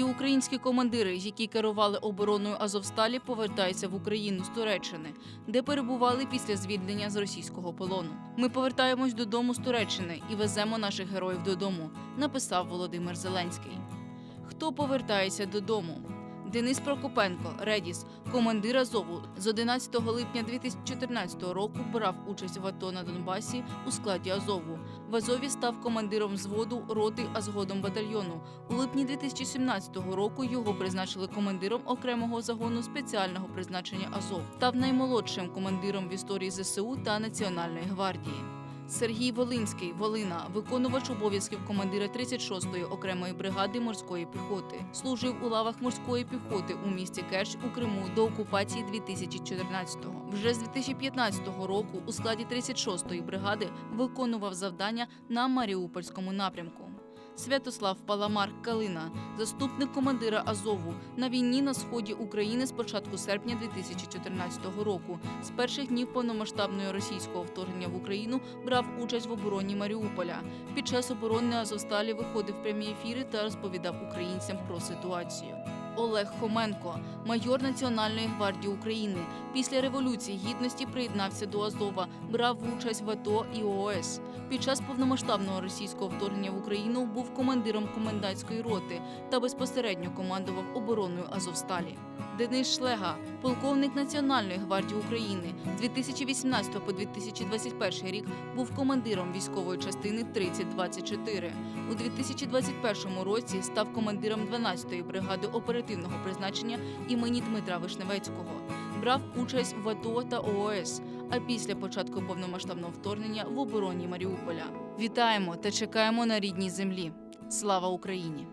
Всі українські командири, які керували обороною Азовсталі, повертаються в Україну з Туреччини, де перебували після звільнення з російського полону. Ми повертаємось додому з Туреччини і веземо наших героїв додому, написав Володимир Зеленський. Хто повертається додому? Денис Прокопенко, Редіс, командир Азову, з 11 липня 2014 року брав участь в АТО на Донбасі у складі Азову. В Азові став командиром взводу роти, а згодом батальйону. У липні 2017 року його призначили командиром окремого загону спеціального призначення Азов. Став наймолодшим командиром в історії ЗСУ та Національної гвардії. Сергій Волинський, Волина, виконувач обов'язків командира 36-ї окремої бригади морської піхоти, служив у лавах морської піхоти у місті Керч у Криму до окупації 2014-го. Вже з 2015 року у складі 36-ї бригади виконував завдання на Маріупольському напрямку. Святослав Паламар Калина, заступник командира Азову на війні на сході України з початку серпня 2014 року. З перших днів повномасштабного російського вторгнення в Україну брав участь в обороні Маріуполя. Під час оборони Азовсталі виходив прямі ефіри та розповідав українцям про ситуацію. Олег Хоменко, майор Національної гвардії України, після революції гідності приєднався до Азова, брав участь в АТО і ООС. Під час повномасштабного російського вторгнення в Україну був командиром комендантської роти та безпосередньо командував обороною Азовсталі. Денис Шлега, полковник Національної гвардії України, з 2018 по 2021 рік був командиром військової частини 3024. У 2021 році став командиром 12-ї бригади оперативного призначення імені Дмитра Вишневецького. Брав участь в АТО та ООС, а після початку повномасштабного вторгнення в обороні Маріуполя. Вітаємо та чекаємо на рідній землі. Слава Україні!